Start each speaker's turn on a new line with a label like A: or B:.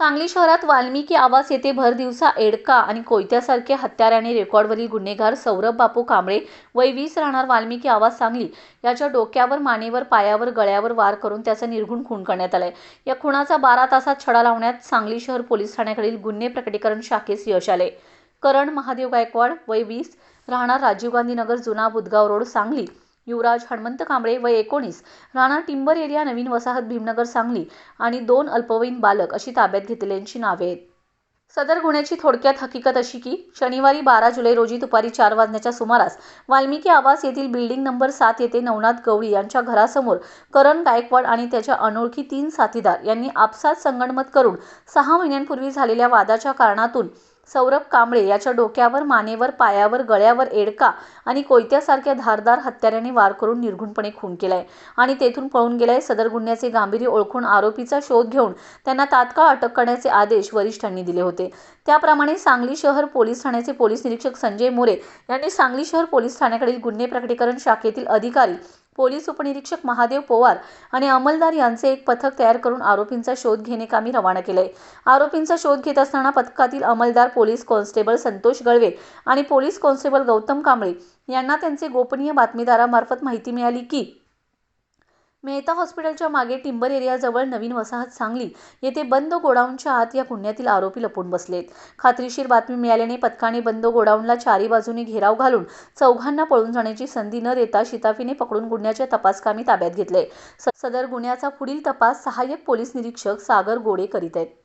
A: सांगली शहरात वाल्मिकी आवास येथे भर दिवसा एडका आणि कोयत्यासारखे हत्याराने रेकॉर्डवरील गुन्हेगार सौरभ बापू कांबळे वय वीस राहणार वाल्मिकी आवाज सांगली. याच्या डोक्यावर मानेवर पायावर गळ्यावर वार करून त्याचा निर्गुण खून करण्यात आलाय. या खुणाचा बारा तासात छडा लावण्यात सांगली शहर पोलीस ठाण्याकडील गुन्हे प्रकटीकरण शाखेस यश आले करण महादेव गायकवाड वय वीस राहणार राजीव गांधी नगर जुना बुदगाव रोड सांगली. युवराज हणमंत कांबळे व एकोणीस. राणा टिंबर एरिया नवीन वसाहत भीमनगर सांगली आणि दोन अल्पवयीन बालक अशी ताब्यात घेतलेल्यांची नावे आहेत. सदर गुन्ह्याची थोडक्यात हकीकत अशी की शनिवारी बारा जुलै रोजी दुपारी चार वाजण्याच्या सुमारास वाल्मिकी आवास येथील बिल्डिंग नंबर सात येथे नवनाथ गवळी यांच्या घरासमोर करण गायकवाड आणि त्याच्या अनोळखी तीन साथीदार यांनी आपसात संगणमत करून सहा महिन्यांपूर्वी झालेल्या वादाच्या कारणातून सौरभ कांबळे याच्या डोक्यावर मानेवर पायावर गळ्यावर एडका आणि कोयत्यासारख्या धारदार हत्याराने वार करून निर्घुणपणे खून केलाय. आणि तेथून पळून गेलाय सदर गुन्ह्याचे गांभीर्य ओळखून आरोपीचा शोध घेऊन त्यांना तात्काळ अटक करण्याचे आदेश वरिष्ठांनी दिले होते. त्याप्रमाणे सांगली शहर पोलीस ठाण्याचे पोलीस निरीक्षक संजय मोरे यांनी सांगली शहर पोलीस ठाण्याकडील गुन्हे प्रकटीकरण शाखेतील अधिकारी पोलीस उपनिरीक्षक महादेव पोवार आणि अंमलदार यांचे एक पथक तयार करून आरोपींचा शोध घेणे कामी रवाना केलंय आरोपींचा शोध घेत असताना पथकातील अंमलदार पोलीस कॉन्स्टेबल संतोष गळवे आणि पोलीस कॉन्स्टेबल गौतम कांबळे यांना त्यांचे गोपनीय बातमीदारामार्फत माहिती मिळाली की मेहता हॉस्पिटलच्या मागे टिंबर एरियाजवळ नवीन वसाहत सांगली येथे बंद गोडाऊनच्या आत या गुन्ह्यातील आरोपी लपून बसलेत. खात्रीशीर बातमी मिळाल्याने पथकाने बंद गोडाऊनला चारी बाजूने घेराव घालून चौघांना पळून जाण्याची संधी न देता शिताफीने पकडून गुन्ह्याच्या तपासकामी ताब्यात घेतले. सदर गुन्ह्याचा पुढील तपास सहाय्यक पोलीस निरीक्षक सागर गोडे करीत आहेत.